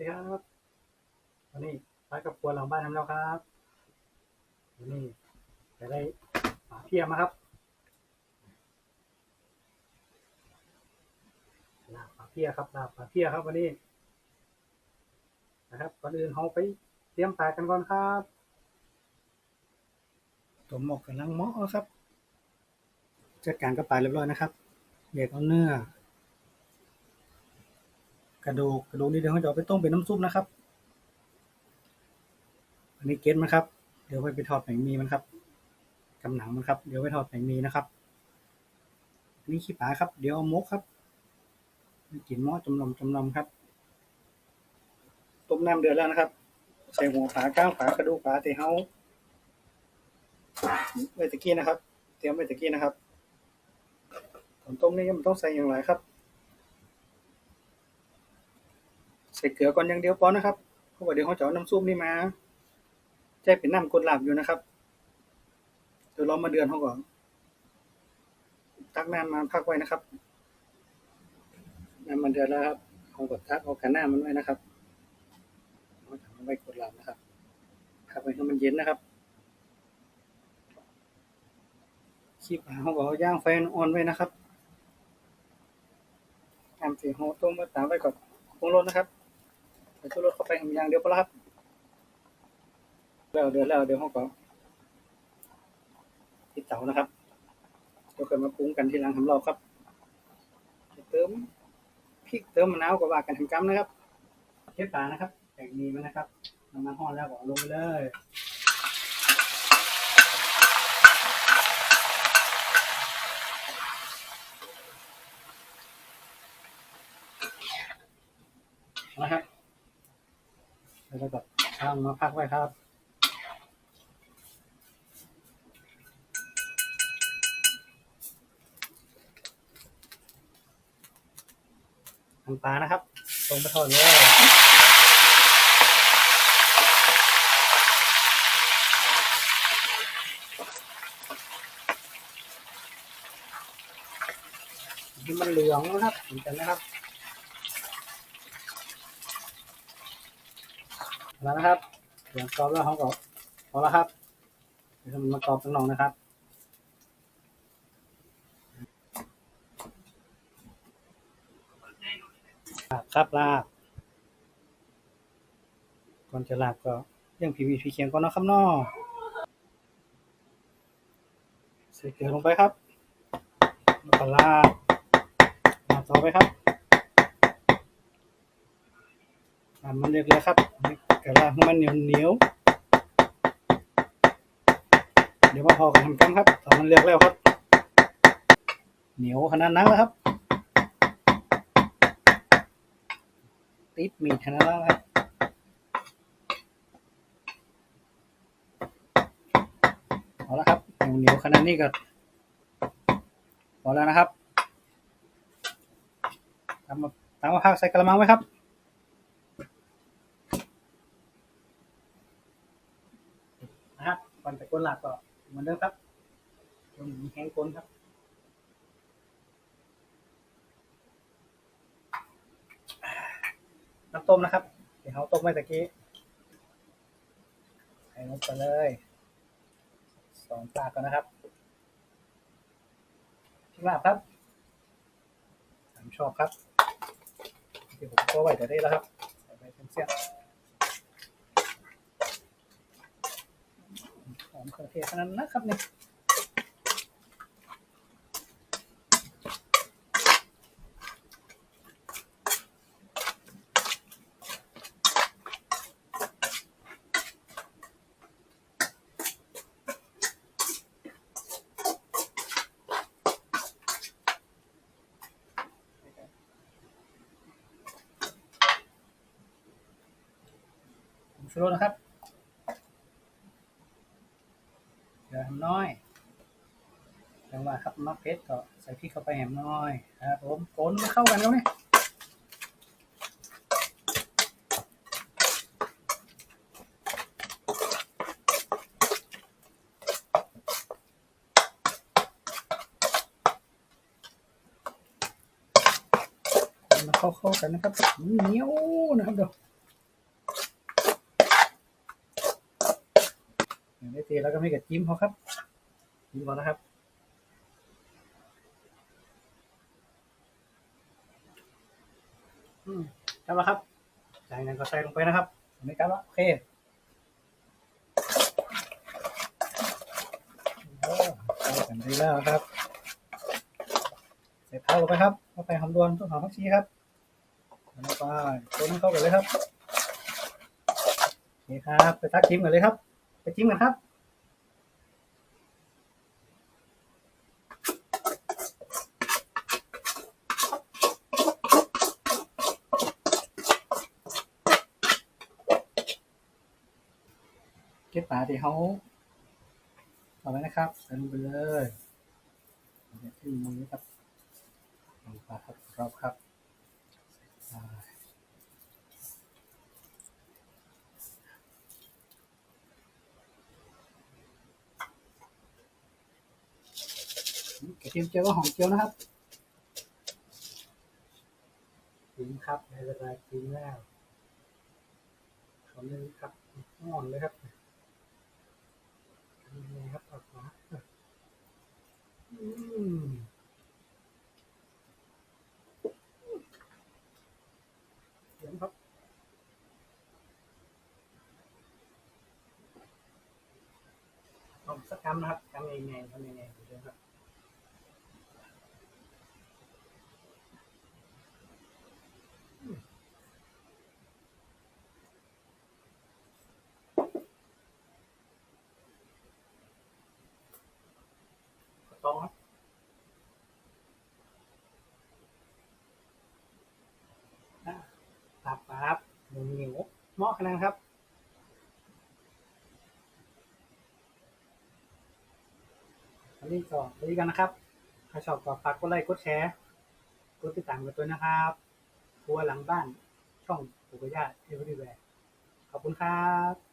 ดีครับวันนี้ไปกับครัวหลังบ้านทำแล้วครับวันนี้จะได้ปลาเพียมาครับลาบปลาเพียครับลาบปลาเพียครับวันนี้ นะครับก่อนอื่นเราไปเตรียมปลากันก่อนครับตัวหมกกำลังเหมาะครับจัดการกับปลาเรียบร้อยนะครับแยกเอาเนื้อ กระดูกกระดูกนี่เดี๋ยวเขาจะเอาไปต้มเป็นน้ำซุปนะครับ อันนี้เก็ตมันครับ เดี๋ยวไปไปทอดแป้งมีมันครับกำหนังมันครับ เดี๋ยวไปทอดแป้งมีนะครับ อันนี้ขี้ปลาครับ เดี๋ยวเอามกครับกินหม้อจำลำจำลำครับ ต้มน้ำเดือดแล้วนะครับ ใส่หัวปลาก้างปลากระดูกปลาที่เขาไว้ตะกี้นะครับ เตรียมไว้ตะกี้นะครับก่อนต้มนี่มันต้องใส่อย่างไรครับ ใส่เกลือก่อนอย่างเดียวพอนะครับเพราะว่าเดี๋ยวเขาจะเอาน้ำซุปนี่มาใช้เป็นน้ำกดหลาบอยู่นะครับเดี๋ยวเรามาเดือนเขาก่อนตักน้ำมาพักไว้นะครับน้ำมันเดือดแล้วครับเอากดตักเอากันหน้ามันไว้นะครับเอาถังไว้กดหลาบนะครับพักไว้ให้มันเย็นนะครับขี้ปลาเขาก็เอาย่างไฟอ่อนไว้นะครับน้ำสีเขาต้มมาตามไว้ก่อนปรุงรสนะครับ ใส่ชูรสเข้าไปอย่างเดียวพอละครับแล้วเดือดแล้วเดี๋ยวเขาก็ติดเตานะครับเดี๋ยวค่อยมาปรุงกันที่หลังทำรอบครับเติมพริกเติมมะนาวก็ว่ากันทำกำนะครับเช็ดปลานะครับแบ่งมีมันนะครับน้ำมันห้อนแล้วก็ลงไปเลยนะครับ แล้วก็ช่างมาพักไว้ครับน้ำปลานะครับลงไปทอดเลยที่มันเหลืองนะครับเห็นกันนะครับ แล้วนะครับเหลืองกรอบแล้วเขาก็พอแล้วครับเดี๋ยวมันมากรอบข้างนอกนะครับลาบครับลาบก่อนจะลาบก็เรื่องพีวีพีเคียงก่อนนะครับนอใส่เกลือลงไปครับแล้วก็ลาบลาบต่อไปครับลาบมันเรียกเลยครับ กระลาบให้มันเหนียวเหนียวเดี๋ยวมาพอกันทำกันครับตอนมันเรียกแล้วครับ เหนียวขนาดนั้นแล้วครับ ติดมีขนาดนั้นครับเอาละครับเหนียวๆขนาดนี้ก็พอแล้วนะครับตามมาตามมาพักใส่กระมังไว้ครับก่อ นหลักก็เหมือนเดิมครับต้นมีแห้งก้นครับน้ำต้มนะครับ เดี๋ยวเขาต้มไว้ตะกี้ใส่ลงไปเลยสองปลากก่อนนะครับพริกลาบครับผมชอบครับเดี๋ยวผมก็ไว้แต่ได้แล้วครับใส่ไปเป็นเสี้ยนห อมเครื่องเทศขนาดนั้นนะครับนี่ผมชูรสนะครับ เดี๋ยวทำน้อยจังหวะครับมักเพชรก็ใส่พริกเข้าไปแหมน้อยครับผมโกนมาเข้ากันแล้วนี่มาเข้าๆกันนะครับเหนียวนะครับเดี๋ยว ไม่ตีแล้วก็ไม่กระจิ้มเขาครับจิ้มก่อนะครับอืมครับแล้วครับจากนั้นก็ใส่ลงไปนะครับไม่ครับล้วโอเคโอ้ใส่กันดีแล้วครับ ใส่เท้าลงไปครับเข้าไปหอมดวนต้นหอมผักชีครับล้วก็คนเข้ากันเลยครับนี่ครับ ไปตักจิ้มกันเลยครับ ไปจิ้มกันครับ ปลาที่เขาเอาไว้นะครับใส่ลงไปเลยที่มือครับลงปลาครับรอบครับกระเทียมเจียวก็หอมเจียวนะครับกินครับในเวลากินแล้วขอเลยครับอ่อนเลยครับ นี่ครับออกมาอืมเดี๋ยวครับเอาสักคำนะครับคำยังไงคำยังไงเดี๋ยวครับ ต้องครับอะตับครับหมูเหนียวเหมาะขนาดครับวันนี้ก็ไปกันนะครับถ้าชอบก็ฝากกดไลค์กดแชร์กดติดตามกันด้วยนะครับทัวหลังบ้านช่องปุกยาเอเวอร์แวร์ขอบคุณครับ